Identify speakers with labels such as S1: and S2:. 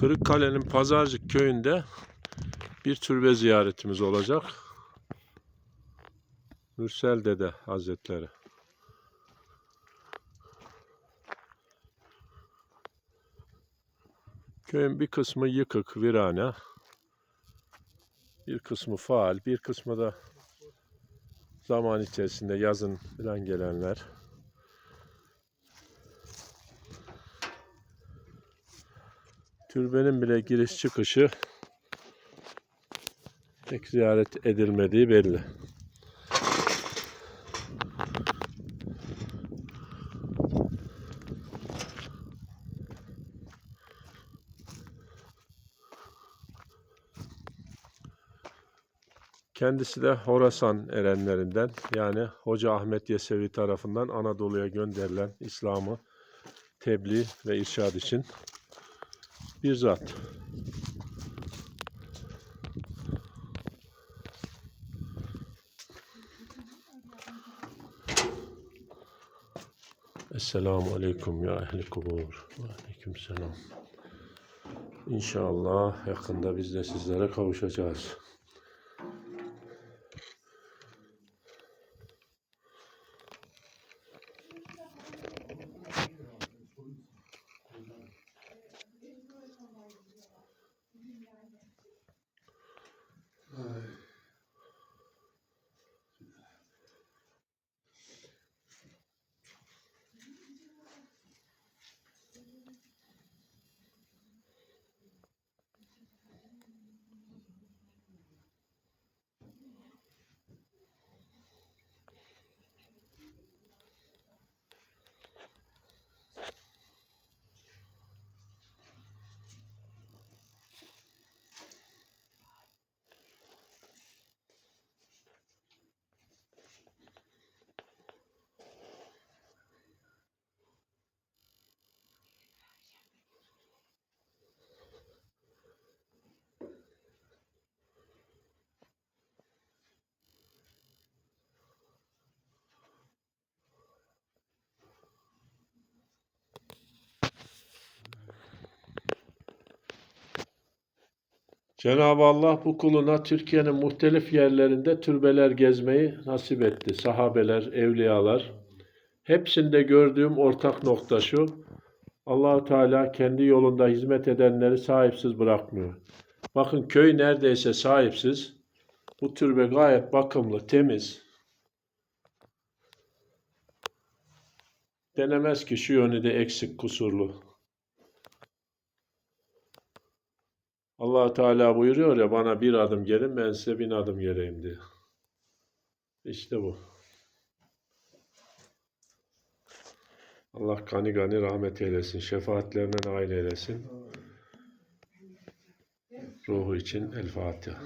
S1: Kırıkkale'nin Pazarcık köyünde bir türbe ziyaretimiz olacak. Mürsel Dede Hazretleri. Köyün bir kısmı yıkık, virane. Bir kısmı faal, bir kısmı da zaman içerisinde yazın falan gelenler. Türbenin bile giriş çıkışı pek ziyaret edilmediği belli. Kendisi de Horasan erenlerinden yani Hoca Ahmet Yesevi tarafından Anadolu'ya gönderilen İslam'ı tebliğ ve irşad için bir zat. Esselamu Aleyküm ya ehli kubur. Aleyküm selam. İnşallah yakında biz de sizlere kavuşacağız. Cenab-ı Allah bu kuluna Türkiye'nin muhtelif yerlerinde türbeler gezmeyi nasip etti. Sahabeler, evliyalar. Hepsinde gördüğüm ortak nokta şu. Allahu Teala kendi yolunda hizmet edenleri sahipsiz bırakmıyor. Bakın köy neredeyse sahipsiz. Bu türbe gayet bakımlı, temiz. Denemez ki şu yönü de eksik, kusurlu. Allah Teala buyuruyor ya bana bir adım gelin ben size bin adım geleyim diye. İşte bu. Allah gani gani rahmet eylesin. Şefaatlerine nail eylesin. Ruhu için El Fatiha.